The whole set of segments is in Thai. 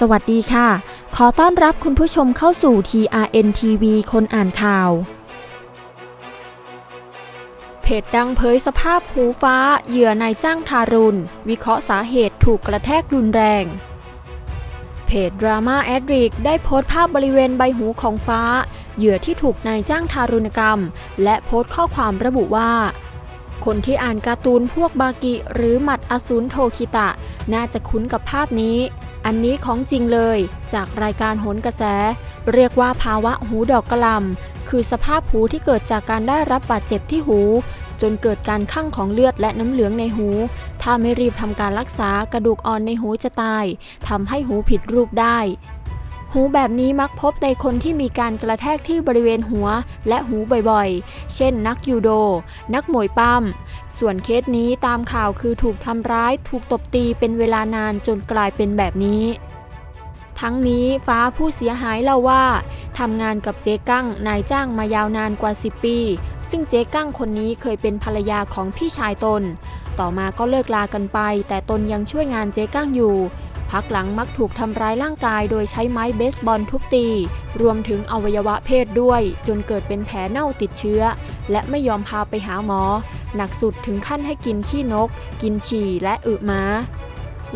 สวัสดีค่ะ ขอต้อนรับคุณผู้ชมเข้าสู่ TRN TV คนอ่านข่าว เพจดังเผยสภาพหูฟ้า เหยื่อนายจ้างทารุณ วิเคราะห์สาเหตุถูกกระแทกรุนแรง เพจดราม่าแอดริกได้โพสต์ภาพบริเวณใบหูของฟ้า เหยื่อที่ถูกนายจ้างทารุณกรรม และโพสต์ข้อความระบุว่าคนที่อ่านการ์ตูนพวกบากิหรือหมัด อสูรโทคิตะ น่าจะคุ้นกับภาพนี้ อันนี้ของจริงเลยจากรายการโหนกระแส เรียกว่าภาวะหูดอกกระลำคือสภาพหูที่เกิดจากการได้รับบาดเจ็บที่หู จนเกิดการคั่งของเลือดและน้ำเหลืองในหู ถ้าไม่รีบทำการรักษากระดูกอ่อนในหูจะตายทำให้หูผิดรูปได้ หูแบบนี้มักพบในคนที่มีการกระแทกที่บริเวณหัวและหูบ่อยๆ เช่น นักยูโด นักมวยปั้ม ส่วนเคสนี้ตามข่าวคือถูกทำร้าย ถูกตบตีเป็นเวลานานจนกลายเป็นแบบนี้ ทั้งนี้ฟ้าผู้เสียหายเล่าว่าทำงานกับเจ๊กั้งนายจ้างมายาวนานกว่า 10 ปี ซึ่งเจ๊กั้งคนนี้เคยเป็นภรรยาของพี่ชายตน ต่อมาก็เลิกลากันไป แต่ตนยังช่วยงานเจ๊กั้งอยู่ พักหลังมักถูกทำร้ายร่างกายโดยใช้ไม้เบสบอลทุบตี รวมถึงอวัยวะเพศด้วย จนเกิดเป็นแผลเน่าติดเชื้อ และไม่ยอมพาไปหาหมอ หนักสุดถึงขั้นให้กินขี้นก กินฉี่และอึม้า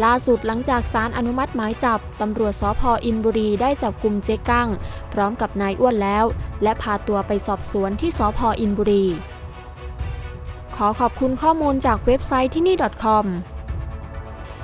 ล่าสุดหลังจากศาลอนุมัติหมายจับ ตำรวจสพอินบุรีได้จับกลุ่มเจ๊กั้ง พร้อมกับนายอ้วนแล้ว และพาตัวไปสอบสวนที่สพอินบุรี ขอขอบคุณข้อมูลจากเว็บไซต์ที่นี่ .com